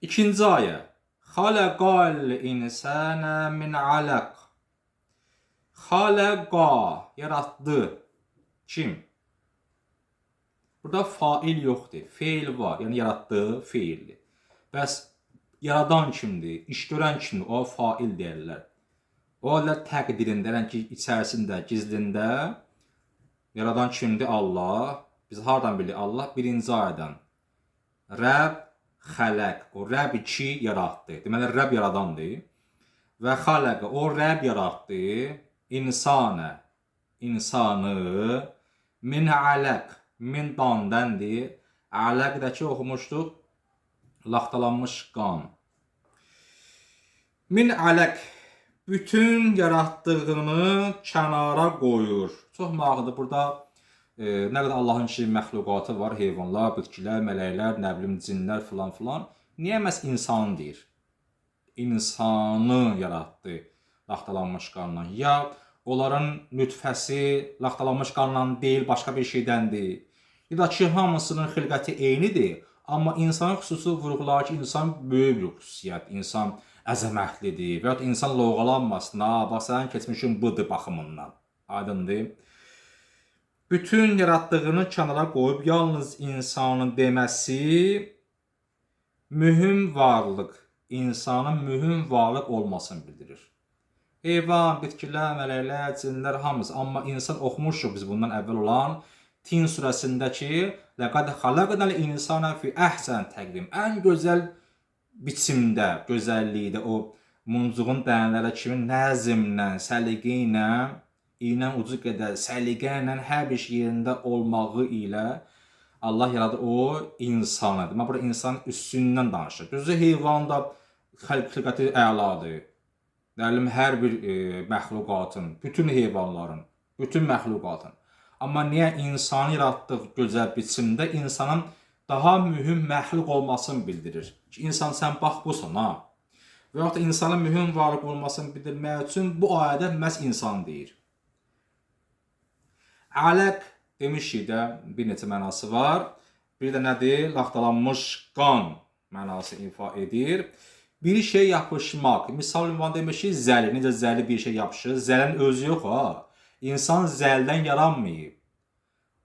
İkinci ayə. Xalaqal insana min alaq. Xalaqa yaratdı. Kim? Burada fail yoxdur. Feil var. Yəni yaratdığı feildir. Bəs yaradan kimdir? İş görən kimdir? O fail deyirlər. O Allah təqdirində, yəni ki, içərisində, gizlində yaradan kimdir? Allah. Biz hardan bilirik? Allah birinci ayədən. Rəbb xələq. O Rəbb iki yaratdı. Deməli Rəbb yaradandır. Və xələqə o Rəbb yaratdı. İnsanə insanı min aləq min dandəndir. Aləqdəki oxumuşduq. Laxtalanmış qan. Min aləq bütün yaratdığını kənara qoyur. Çox maraqlıdır. Burada e, nə qədər Allahın ki məxluqatı var, heyvanlar, bitkilər, mələklər, nə bilim cinlər filan filan. Niyə məhz insan deyir? İnsanı yaratdı laxtalanmış qanla. Ya onların nütfəsi laxtalanmış qanla deyil, başqa bir şeydəndir. Ya da ki, hamısının xilqəti eynidir, amma insan xüsusi vurğular ki, insan böyük bir xüsusiyyət, insan əzəmətlidir və ya insan loğalanmasın, ha, bax sənin keçmişin budur baxımından. Aydındır? Bütün yaratdığını kənara qoyub yalnız insanın deməsi mühüm varlıq, insanın mühüm varlıq olmasını bildirir. Heyvan, bitkilər, mələklər, cinlər hamısı. Amma insan oxumuşuq biz bundan əvvəl olan Tin surəsindəki "Laqad xalaqnal insana fi ahsan təqvim" ən gözəl biçimdə, gözəllikdə o muncuğun dənələri kimi nəzmlə, səliqə ilə, iynə ucu qədər səliqə ilə hər bir şey yerində olmağı ilə Allah yaradır o insanı. Demək burada insan üstündən danışır. Düzü heyvan da xilqəti əladır. Dəlim hər bir e, məxluqatın, bütün heyvanların, bütün məxluqatın. Amma niyə insanı yaratdıq gözəl biçimdə insanın daha mühüm məxluq olmasını bildirir. Ki insan sən bax busan ha. Və yaxud da insanın mühüm varlıq olmasını bildirmək üçün bu ayədə məhz insan deyir. Aləq demişik də bir neçə mənası var. Bir də nədir? Laxtalanmış qan mənası ifa edir. Bir şey yapışmaq. Misal ünvan demişik zəli. Necə zəli bir şey yapışır? Zəlin özü yox ha. İnsan zəldən yaranmayıb.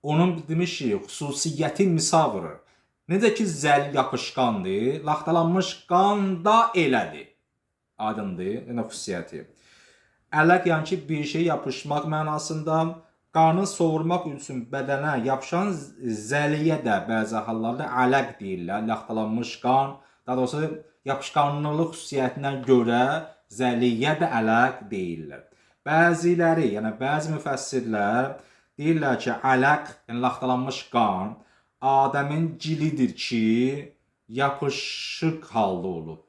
Onun demişik xüsusiyyəti misal vurur. Necə ki zəl yapışqandır, laxtalanmış qan da elədir. Aydındır, yəni xüsusiyyəti. Ələq yəni ki bir şey yapışmaq mənasında qanı sovurmaq üçün bədənə yapışan zəliyə də bəzi hallarda ələq deyirlər. Laxtalanmış qan, daha doğrusu yapışqanlılıq xüsusiyyətinə görə zəliyə də ələq deyirlər. Bəziləri, yəni bəzi müfəssirlər deyirlər ki, ələq, yəni laxtalanmış qan Adəmin cilidir ki, yapışıq halda olub.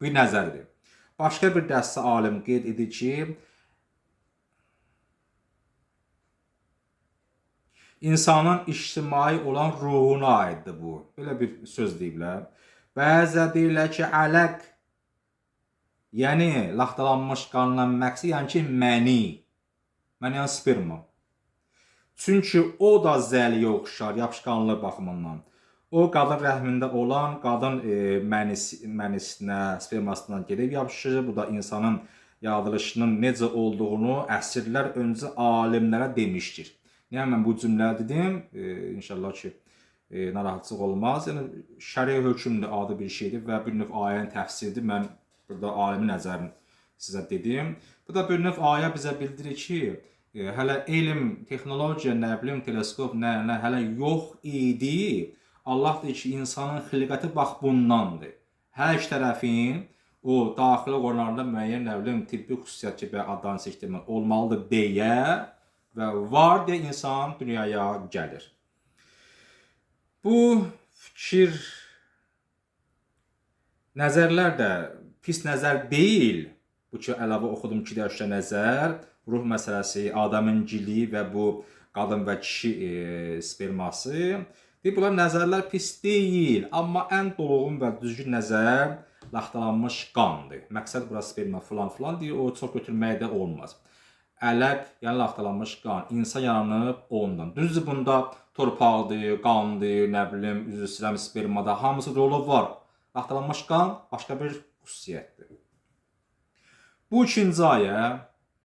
Bir nəzərdir. Başqa bir dəstə alim qeyd edir ki, insanın ictimai olan ruhuna aiddir bu. Belə bir söz deyiblər. Bəzə deyirlər ki, ələq yəni laxtalanmış qandan məqsəd yəni ki, məni. Məni yəni sperma. Çünki o da zəliyə oxşar yapışqanlı baxımından. O qadın rəhmində olan qadın e, mənis mənisinə, spermasından gedib yapışır. Bu da insanın yaradılışının necə olduğunu əsrlər öncə alimlərə demişdir. Yəni mən bu cümlə dedim, e, inşallah ki, e, narahatçılıq olmaz. Yəni şəri hökmdür, adi bir şeydir və bir növ ayənin təfsiridir. Mən burada alimin nəzərini sizə dedim. Bu da bir növ ayə bizə bildirir ki, e, hələ elm, texnologiya, nə bilim, teleskop, nə, nə hələ yox idi. Allah deyir ki, insanın xilqəti bax bundandır. Hər iki tərəfin o daxili orqanlarında müəyyən nə bilim tibbi xüsusiyyət kimi adlarını seçdirmək olmalıdır deyə və var deyə insan dünyaya gəlir. Bu fikir nəzərlər də pis nəzər deyil. Bu ki, əlavə oxudum ki, dərsə nəzər, ruh məsələsi, Adəmin gili və bu qadın və kişi e, sperması. Deyir, bunlar nəzərlər pis deyil, amma ən dolğun və düzgün nəzər laxtalanmış qandır. Məqsəd bura sperma filan filan deyir, o çox götürməyə də olmaz. Ələq, yəni laxtalanmış qan, insan yaranıb ondan. Düzdür, bunda torpaqdır, qandır, nə bilim, üzr istəyirəm, spermada hamısı rolu var. Laxtalanmış qan başqa bir xüsusiyyətdir. Bu ikinci ayə